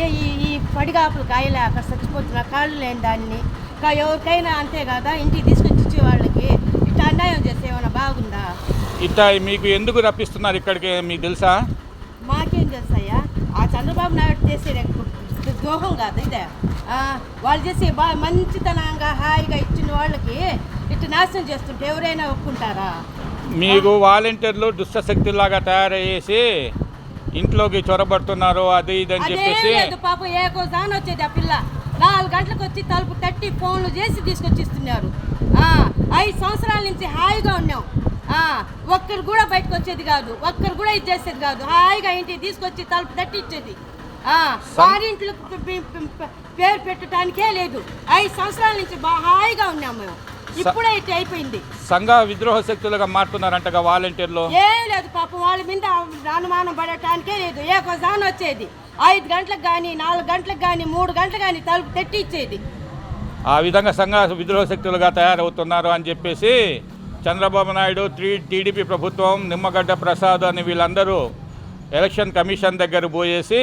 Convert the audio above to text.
ఏ ఈ ఈ పడిగాపులు కాయలేక చచ్చిపోతున్న కాళ్ళు లేని దాన్ని ఎవరికైనా అంతే కదా? ఇంటికి తీసుకొచ్చి ఇచ్చే వాళ్ళకి ఇట్లా అన్యాయం చేస్తే ఏమైనా బాగుందా? ఇట్లా మీకు ఎందుకు రప్పిస్తున్నారు ఇక్కడికి? మీకు తెలుసా? మాకేం చేస్తాయా ఆ చంద్రబాబు నాయుడు చేసే ద్రోహం కాదు ఇదే. వాళ్ళు చేసే బా మంచితనంగా హాయిగా ఇచ్చిన వాళ్ళకి ఇట్లా నాశనం చేస్తుంటే ఎవరైనా ఒప్పుకుంటారా? మీకు వాలంటీర్లు దుష్టశక్తుల్లాగా తయారయ్యేసి ఇంట్లోకి చొరబడుతున్నారు అది ఇది అని చెప్పేసి లేదు పాపం ఏ కోసాన వచ్చేది ఆ పిల్ల. నాలుగు గంటలకు వచ్చి తలుపు తట్టి ఫోన్లు చేసి తీసుకొచ్చి ఇస్తున్నారు ఆ, ఐదు సంవత్సరాల నుంచి హాయిగా ఉన్నాం. ఆ, ఒక్కరు కూడా బయటకు వచ్చేది కాదు. ఒక్కరు కూడా ఇది చేసేది కాదు. హాయిగా ఇంటికి తీసుకొచ్చి తలుపు తట్టి ఇచ్చేది. ఆ, వారింట్లో పేరు పెట్టడానికే లేదు. ఐదు సంవత్సరాల నుంచి హాయిగా ఉన్నాం మేము. ఇప్పుడే అయిపోయింది. సంఘ విద్రోహ శక్తులుగా మారుతున్నారంటగా వాలంటీర్లు. ఏం లేదు పాపం వాళ్ళ మీద అనుమానం పడటానికే లేదు. ఏ కొసాన్ వచ్చేది. ఐదు గంటలకు కానీ నాలుగు గంటలకు కానీ మూడు గంటలకు కానీ తలుపు తెట్టి ఇచ్చేది. ఆ విధంగా సంఘ విద్రోహ శక్తులుగా తయారవుతున్నారు అని చెప్పేసి చంద్రబాబు నాయుడు టీ టీడీపీ ప్రభుత్వం నిమ్మగడ్డ ప్రసాద్ అని వీళ్ళందరూ ఎలక్షన్ కమిషన్ దగ్గర పోయేసి